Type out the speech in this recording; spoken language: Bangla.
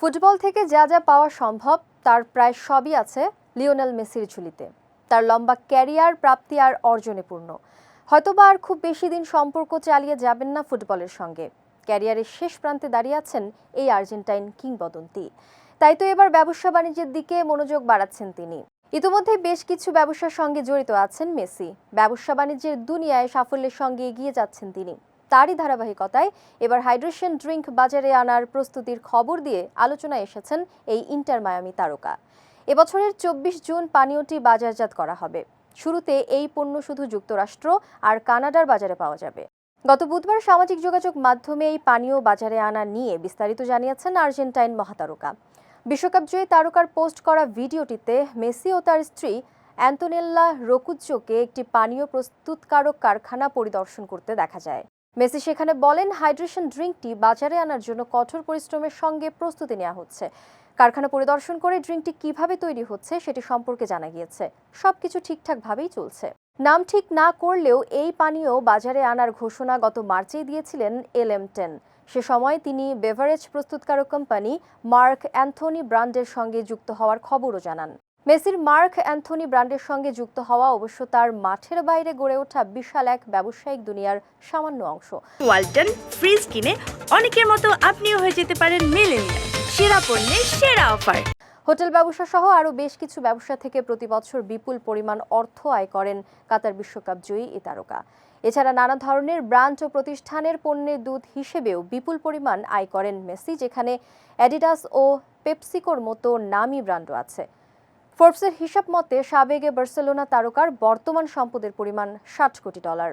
ফুটবল থেকে যা যা পাওয়া সম্ভব, তার প্রায় সবই আছে লিওনেল মেসির ঝুলিতে। তার লম্বা ক্যারিয়ার, প্রাপ্তি আর অর্জনে পূর্ণ হয়তোবা আর খুব বেশি দিন সম্পর্ক চালিয়ে যাবেন না ফুটবলের সঙ্গে। ক্যারিয়ারের শেষ প্রান্তে দাঁড়িয়ে আছেন এই আর্জেন্টাইন কিংবদন্তি। তাই তো এবার ব্যবসা বাণিজ্যের দিকে মনোযোগ বাড়াচ্ছেন তিনি। ইতিমধ্যে বেশ কিছু ব্যবসার সঙ্গে জড়িত আছেন মেসি। ব্যবসা বাণিজ্যের দুনিয়ায় সাফল্যের সঙ্গে এগিয়ে যাচ্ছেন তিনি। তারই ধারাবাহিকতায় এবার হাইড্রেশন ড্রিঙ্ক বাজারে আনার প্রস্তুতির খবর দিয়ে আলোচনায় এসেছেন এই ইন্টার মায়ামি তারকা। এবছরের চব্বিশ জুন পানীয়টি বাজারজাত করা হবে। শুরুতে এই পণ্য শুধু যুক্তরাষ্ট্র আর কানাডার বাজারে পাওয়া যাবে। গত বুধবার সামাজিক যোগাযোগ মাধ্যমে এই পানীয় বাজারে আনা নিয়ে বিস্তারিত জানিয়েছেন আর্জেন্টাইন মহাতারকা। বিশ্বকাপজয়ী তারকার পোস্ট করা ভিডিওটিতে মেসি ও তার স্ত্রী অ্যান্তোনেল্লা রকুজ্জোকে একটি পানীয় প্রস্তুতকারক কারখানা পরিদর্শন করতে দেখা যায়। মেসি সেখানে বলেন, হাইড্রেশন ড্রিঙ্কটি বাজারে আনার জন্য কঠোর পরিশ্রমের সঙ্গে প্রস্তুতি নেওয়া হচ্ছে। কারখানা পরিদর্শন করে ড্রিঙ্কটি কীভাবে তৈরি হচ্ছে সেটি সম্পর্কে জানা গিয়েছে। সবকিছু ঠিকঠাকভাবেই চলছে। নাম ঠিক না করলেও এই পানীয় বাজারে আনার ঘোষণা গত মার্চেই দিয়েছিলেন এল এম টেন। সে সময় তিনি বেভারেজ প্রস্তুতকারক কোম্পানি মার্ক অ্যান্থনি ব্র্যান্ডের সঙ্গে যুক্ত হওয়ার খবরও জানান। মেসির মার্ক অ্যান্থনি ব্র্যান্ডের সঙ্গে যুক্ত হওয়া অবশ্য তার মাঠের বাইরে গড়ে ওঠা বিশাল এক ব্যবসায়িক দুনিয়ার সামান্য অংশ। ওয়ালটন ফ্রিজ কিনে অনেকের মতো আপনিও হয়ে যেতে পারেন মিলেনিয়াল। সেরা পণ্যের সেরা অফার। হোটেল ব্যবসা সহ আরও বেশ কিছু ব্যবসা থেকে প্রতি বছর বিপুল পরিমাণ অর্থ আয় করেন কাতার বিশ্বকাপ জয়ী এ তারকা। এছাড়া নানা ধরনের ব্র্যান্ড ও প্রতিষ্ঠানের পণ্যের দুধ হিসেবেও বিপুল পরিমাণ আয় করেন মেসি যেখানে অ্যাডিডাস ও পেপসিকোর মতো নামি ব্র্যান্ডও আছে। ফোর্বসের হিসাব মতে সাবেগে বার্সেলোনা তারকার বর্তমান সম্পদের পরিমাণ ষাট কোটি ডলার।